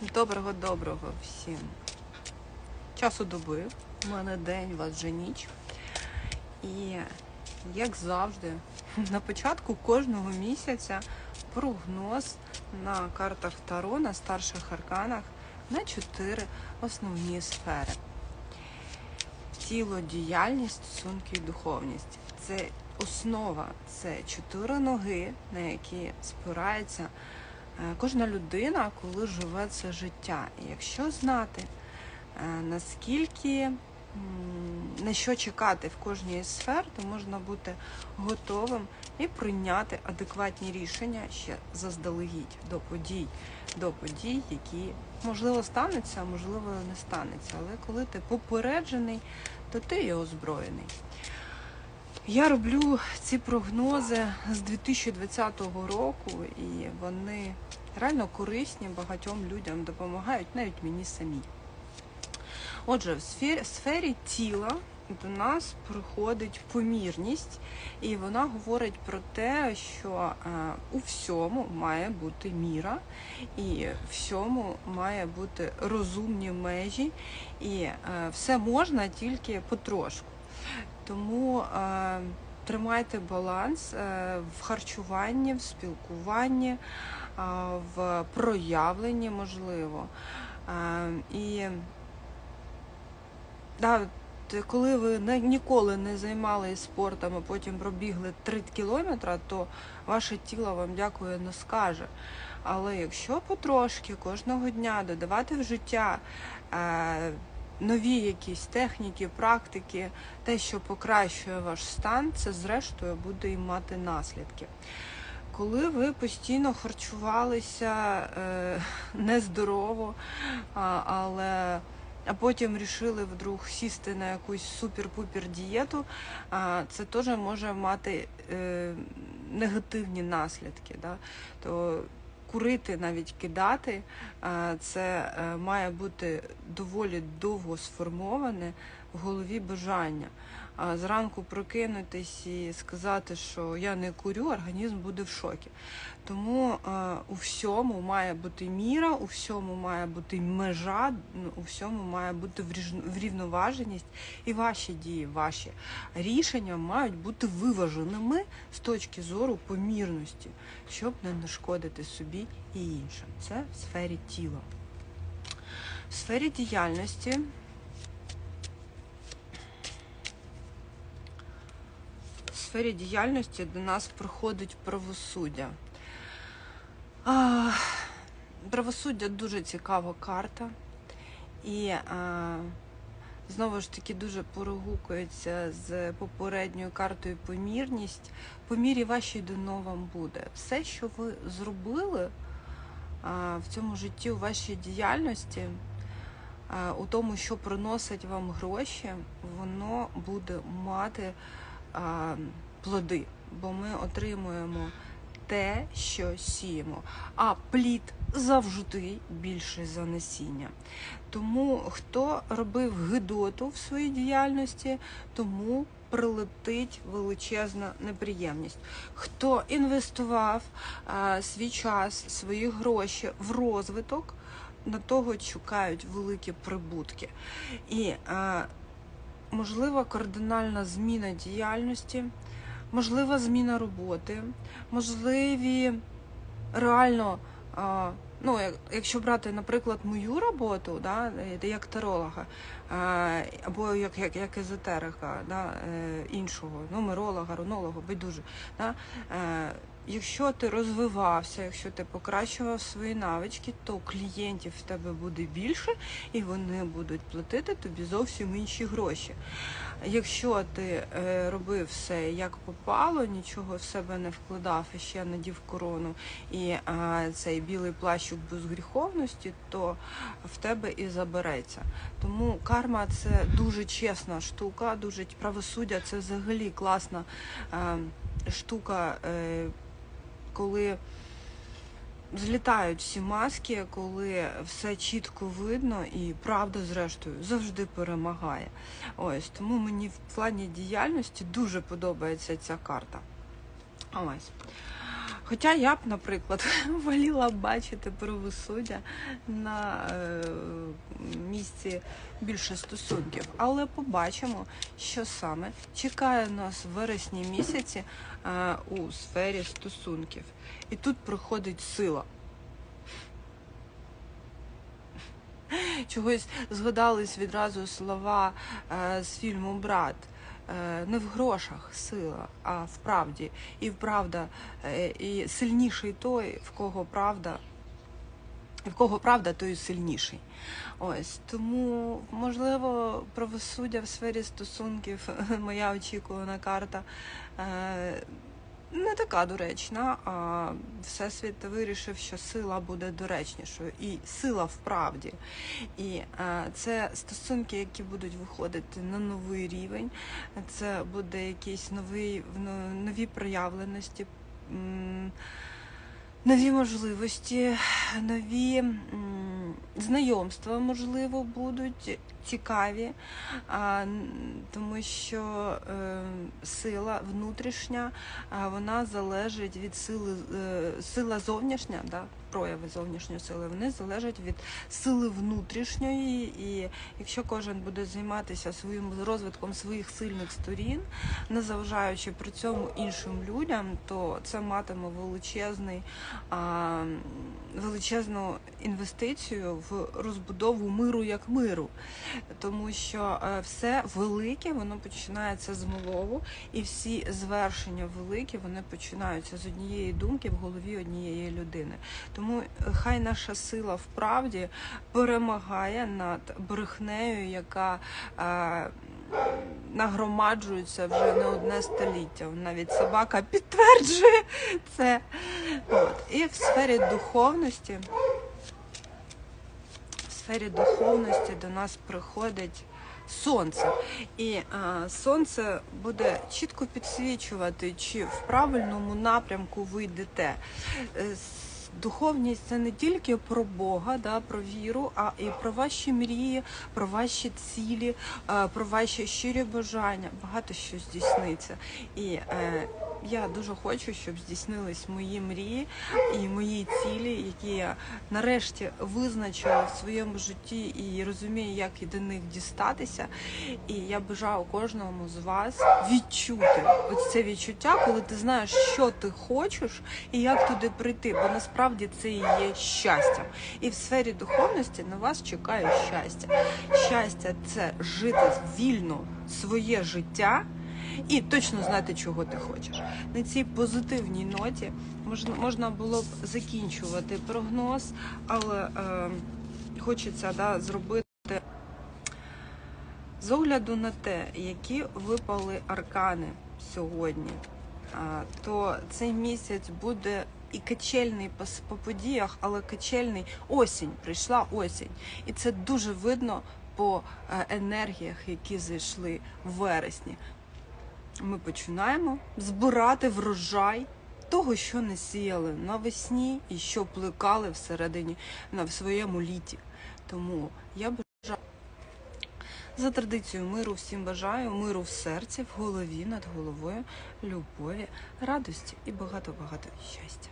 Доброго доброго всім. Часу доби. У мене день, у вас вже ніч. І як завжди, на початку кожного місяця прогноз на картах Таро, на старших арканах на чотири основні сфери. Тіло, діяльність, стосунки і духовність. Це основа, це чотири ноги, на які спирається кожна людина, коли живе це життя. І якщо знати, е, наскільки на що чекати в кожній із сфер, то можна бути готовим і прийняти адекватні рішення ще заздалегідь до подій, до подій, які можливо стануться, а можливо не стануться. Але коли ти попереджений, то ти і озброєний. Я роблю ці прогнози з 2020 року, і вони реально корисні, багатьом людям допомагають, навіть мені самій. Отже, в сфері, сфері тіла до нас приходить помірність, і вона говорить про те, що е, у всьому має бути міра, і всьому має бути розумні межі, і е, все можна тільки потрошку. Тому е, тримайте баланс е, в харчуванні, в спілкуванні, е, в проявленні, можливо. Е, і да, коли ви ніколи не займалися спортом, а потім пробігли 3 кілометри, то ваше тіло вам дякує не скаже. Але якщо потрошки кожного дня додавати в життя е, нові якісь техніки, практики, те, що покращує ваш стан, це зрештою буде і мати наслідки. Коли ви постійно харчувалися е, нездорово, а, але а потім рішили вдруг сісти на якусь супер-пупер дієту, а, це теж може мати е, негативні наслідки. Да? То курити, навіть кидати, це е, має бути доволі довго сформоване в голові бажання. Зранку прокинутись і сказати, що я не курю, організм буде в шокі. Тому у всьому має бути міра, у всьому має бути межа, ну, у всьому має бути врівноваженість, і ваші дії, ваші рішення мають бути виваженими з точки зору помірності, щоб не нашкодити собі і іншим. Це в сфері тіла. В сфері діяльності сфері діяльності до нас приходить правосуддя. А, правосуддя дуже цікава карта. І а, знову ж таки дуже перегукується з попередньою картою помірність. По мірі вашій дано вам буде. Все, що ви зробили а, в цьому житті, у вашій діяльності, у тому, що приносить вам гроші, воно буде мати плоди, бо ми отримуємо те, що сіємо. А плід завжди більший за насіння. Тому хто робив гидоту в своїй діяльності, тому прилетить величезна неприємність. Хто інвестував а, свій час, свої гроші в розвиток, на того чекають великі прибутки. І а, можлива кардинальна зміна діяльності, можлива зміна роботи, можливі реально. Ну, як- якщо брати, наприклад, мою роботу, да, як таролога, або як, як, як езотерика да, е, іншого, нумеролога, рунолога, байдуже. Да, е, якщо ти розвивався, якщо ти покращував свої навички, то клієнтів в тебе буде більше, і вони будуть платити тобі зовсім інші гроші. Якщо ти е, робив все як попало, нічого в себе не вкладав і ще надів корону і е, цей білий плащик безгріховності, то в тебе і забереться. Тому карма це дуже чесна штука, дуже правосуддя це взагалі класна е, штука, коли злітають всі маски, коли все чітко видно і правда, зрештою, завжди перемагає. Ось тому мені в плані діяльності дуже подобається ця карта. Ось. Хоча я б, наприклад, воліла бачити правосуддя на е, місці більше стосунків, але побачимо, що саме чекає нас в вересні місяці е, у сфері стосунків. І тут приходить сила. Чогось згадались відразу слова е, з фільму Брат. Е, Не в грошах сила, а в правді. І правда, е, і сильніший той, в кого правда, в кого правда, той сильніший. Ось тому, можливо, правосуддя в сфері стосунків, моя очікувана карта. Не така доречна, а Всесвіт вирішив, що сила буде доречнішою, і сила в правді. І е, це стосунки, які будуть виходити на новий рівень. Це буде якісь нові, нові проявленості, нові можливості, нові знайомства, можливо, будуть цікаві, тому що е, сила внутрішня, вона залежить від сили, е, сила зовнішня, да, прояви зовнішньої сили, вони залежать від сили внутрішньої. І якщо кожен буде займатися своїм розвитком своїх сильних сторін, не заважаючи при цьому іншим людям, то це матиме величезний, а, величезну інвестицію в розбудову миру як миру. Тому що е, все велике воно починається з малого, і всі звершення великі вони починаються з однієї думки в голові однієї людини. Тому е, хай наша сила в правді перемагає над брехнею, яка е, нагромаджується вже не одне століття. Навіть собака підтверджує це. От. І в сфері духовності, в сфері духовності до нас приходить. Сонце, і е, сонце буде чітко підсвічувати, чи в правильному напрямку ви йдете. Духовність це не тільки про Бога, да, про віру, а і про ваші мрії, про ваші цілі, е, про ваші щирі бажання. Багато що здійсниться. І е, я дуже хочу, щоб здійснились мої мрії і мої цілі, які я нарешті визначила в своєму житті і розумію, як і до них дістатися. І я бажаю кожному з вас відчути ось це відчуття, коли ти знаєш, що ти хочеш і як туди прийти. Бо насправді це і є щастя. І в сфері духовності на вас чекає щастя. Щастя це жити вільно своє життя. І точно знати, чого ти хочеш. На цій позитивній ноті можна, можна було б закінчувати прогноз, але е, хочеться да, зробити з огляду на те, які випали аркани сьогодні, то цей місяць буде і качельний по, по подіях, але качельний осінь, прийшла осінь. І це дуже видно по е, енергіях, які зайшли в вересні. Ми починаємо збирати врожай того, що не сіяли навесні і що плекали всередині на в своєму літі. Тому я бажаю за традицією миру всім бажаю, миру в серці, в голові, над головою, любові, радості і багато-багато щастя.